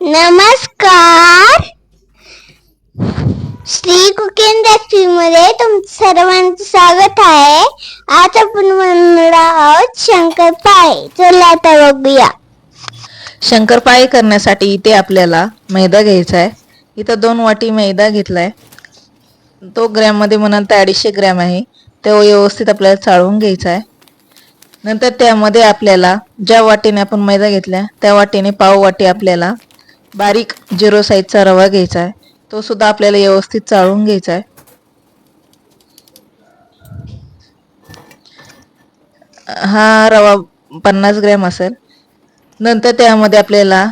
नमस्कार. Shri cooking recipe मध्ये तुमचं सर्वांचं स्वागत आहे. आज आपण बनवणार आहोत शंकरपाळे चला आता बघूया. शंकरपाळे करण्यासाठी इथे आपल्याला मैदा घ्यायचा आहे. इथं दोन वाटी मैदा घेतलाय. तो ग्रॅममध्ये म्हणाल तर अडीचशे ग्रॅम आहे. तो व्यवस्थित आपल्याला चाळून घ्यायचा आहे. नंतर त्यामध्ये आपल्याला ज्या वाटीने आपण मैदा घेतला त्या वाटीने पाव वाटी आपल्याला बारीक झिरो साईजचा रवा घ्यायचा आहे तो सुद्धा आपल्याला व्यवस्थित चाळून घ्यायचा आहे हा रवा पन्नास ग्रॅम असेल. नंतर त्यामध्ये आपल्याला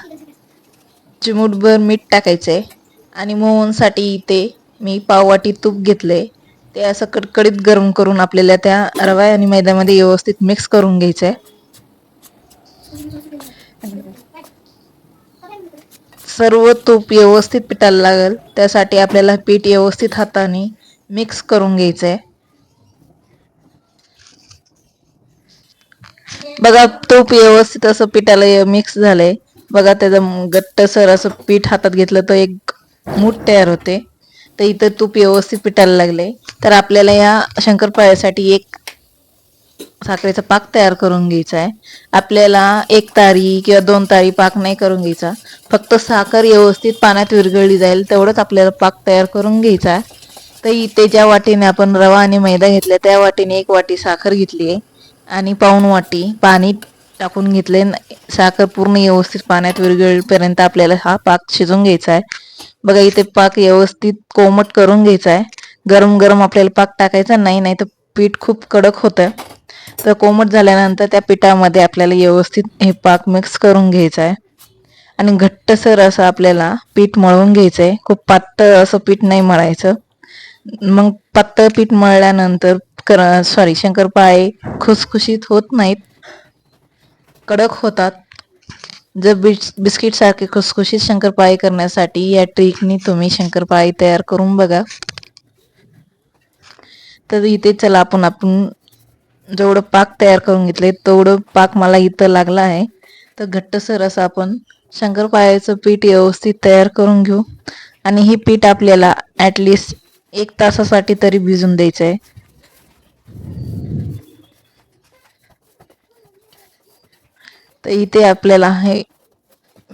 चिमूटभर मीठ टाकायचं आहे आणि मोहनसाठी इथे मी पाववाटी तूप घेतले ते असं कडकडीत गरम करून आपल्याला त्या रवा आणि मैद्यामध्ये व्यवस्थित मिक्स करून घ्यायचं आहे सर्व तूप व्यवस्थित पिटायला लागेल. त्यासाठी आपल्याला पीठ व्यवस्थित हाताने मिक्स करून घ्यायचं आहे बघा तूप व्यवस्थित असं पिठाला मिक्स झालंय. बघा त्याचं घट्टसर असं पीठ हातात घेतलं तर एक मूठ तयार होते. तर इथं तूप व्यवस्थित पिटायला लागले तर आपल्याला या शंकरपाळ्यासाठी एक साखरेचा पाक तयार करून घ्यायचा आहे. आपल्याला एक तारी किंवा दोन तारी पाक नाही करून घ्यायचा. फक्त साखर व्यवस्थित पाण्यात विरघळली जाईल तेवढंच आपल्याला पाक तयार करून घ्यायचा आहे. तर इथे ज्या वाटीने आपण रवा आणि मैदा घेतला त्या वाटीने एक वाटी साखर घेतली आहे. आणि पाऊण वाटी पाणी टाकून घेतले. साखर पूर्ण व्यवस्थित पाण्यात विरघळपर्यंत आपल्याला हा पाक शिजून घ्यायचा आहे. बघा इथे पाक व्यवस्थित कोमट करून घ्यायचा आहे. गरम गरम आपल्याला पाक टाकायचा नाही नाही तर पीठ खूप कडक होतं. तर कोमट झाल्यानंतर त्या पिठामध्ये आपल्याला व्यवस्थित हे पाक मिक्स करून घ्यायचा आहे आणि घट्टसर असं आपल्याला पीठ मळून घ्यायचं आहे खूप पातळ असं पीठ नाही मळायचं. मग पातळ पीठ मळल्यानंतर कर सॉरी शंकरपाळे खुसखुशीत होत नाहीत. कडक होतात. जर बिस बिस्किट सारखे खुसखुशीत शंकरपाळे करण्यासाठी या ट्रिकनी तुम्ही शंकरपाळे तयार करून बघा. तर इथे चला आपण आपण जेवढं पाक तयार करून घेतले तेवढं पाक मला इथं लागला आहे. तर घट्टसर असं आपण शंकरपाळ्याचं पीठ व्यवस्थित तयार करून घेऊ. आणि हे पीठ आपल्याला ॲटलिस्ट एक तासासाठी तरी भिजून द्यायचं आहे. तर इथे आपल्याला हे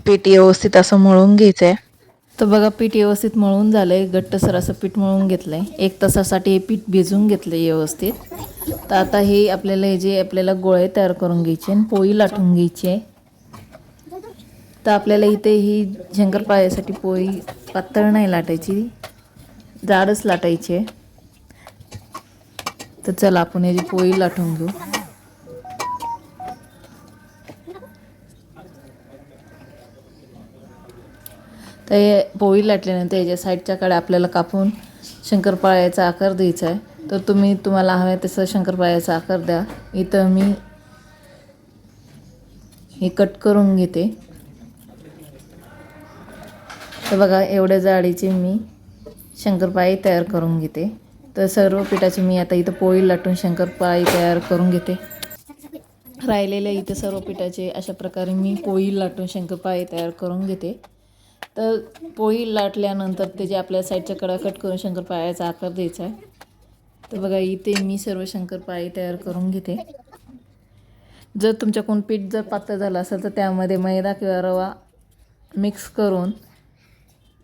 पीठ व्यवस्थित असं मळून घ्यायचं आहे. तर बघा पीठ व्यवस्थित मळून झालंय. घट्टसर असं पीठ मळून घेतलंय. एक तासासाठी हे पीठ भिजून घेतलं व्यवस्थित. तर आता हे आपल्याला हे जे आपल्याला गोळे तयार करून घ्यायचे आणि पोळी लाटून घ्यायची आहे. तर आपल्याला इथे ही शंकरपाळ्यासाठी पोळी पातळ नाही लाटायची जाडच लाटायची आहे. तर चला आपण याची पोळी लाटून घेऊ. तर हे पोळी लाटल्यानंतर याच्या साईडच्या कडे आपल्याला कापून शंकरपाळ्याचा आकार द्यायचा आहे. तर तुम्ही तुम्हाला हव्या तसं शंकरपाळ्याचा आकार द्या. इथं मी हे कट करून घेते. तर बघा एवढ्या जाडीचे मी शंकरपाळी तयार करून घेते. तर सर्व पिठाची मी आता इथं पोळी लाटून शंकरपाळी तयार करून घेते. राहिलेल्या इथं सर्व पिठाचे अशा प्रकारे मी पोळी लाटून शंकरपाळी तयार करून घेते. तर पोळी लाटल्यानंतर त्याचे आपल्या साईडच्या कडा कट करून शंकरपाळ्याचा आकार द्यायचा आहे तर बघा इथे मी सर्व शंकरपाळी तयार करून घेते. जर तुमच्याकडून पीठ जर पातळ झालं असेल तर त्यामध्ये मैदा किंवा रवा मिक्स करून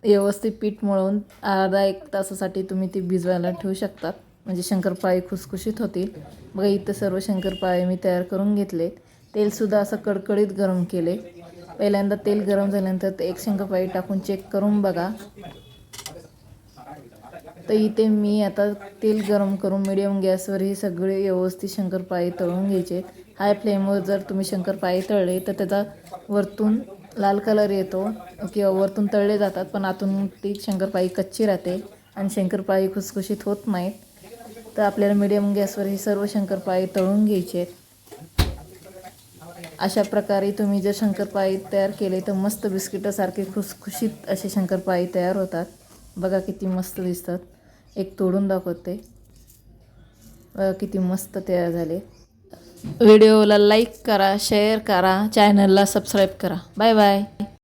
व्यवस्थित पीठ मळून अर्धा एक तासासाठी तुम्ही ती भिजवायला ठेवू शकतात म्हणजे शंकरपाळी खुसखुशीत होतील. बघा इथं सर्व शंकरपाळे मी तयार करून घेतले. तेलसुद्धा असं कडकडीत गरम केले. पहिल्यांदा तेल गरम झाल्यानंतर ते एक शंकरपाळी टाकून चेक करून बघा. तर इथे मी आता तेल गरम करून मिडियम गॅसवर ही सगळे व्यवस्थित शंकरपाळी तळून घ्यायचे हाय फ्लेमवर जर तुम्ही शंकरपाळी तळले तर त्याचा वरतून लाल कलर येतो. किंवा वरतून तळले जातात पण आतून ती शंकरपाळी कच्ची राहते आणि शंकरपाळी खुसखुशीत होत नाहीत. तर आपल्याला मिडियम गॅसवर ही सर्व शंकरपाळी तळून घ्यायचे आहेत. अशा प्रकारे तुम्ही जर शंकरपाळी तयार केले तर मस्त बिस्किटासारखे खुसखुशीत असे शंकरपाळी तयार होतात. बघा किती मस्त दिसतात. एक तोडून दाखवते. किती मस्त तयार झाले. व्हिडिओला लाईक करा शेअर करा चॅनलला सबस्क्राईब करा. Bye bye.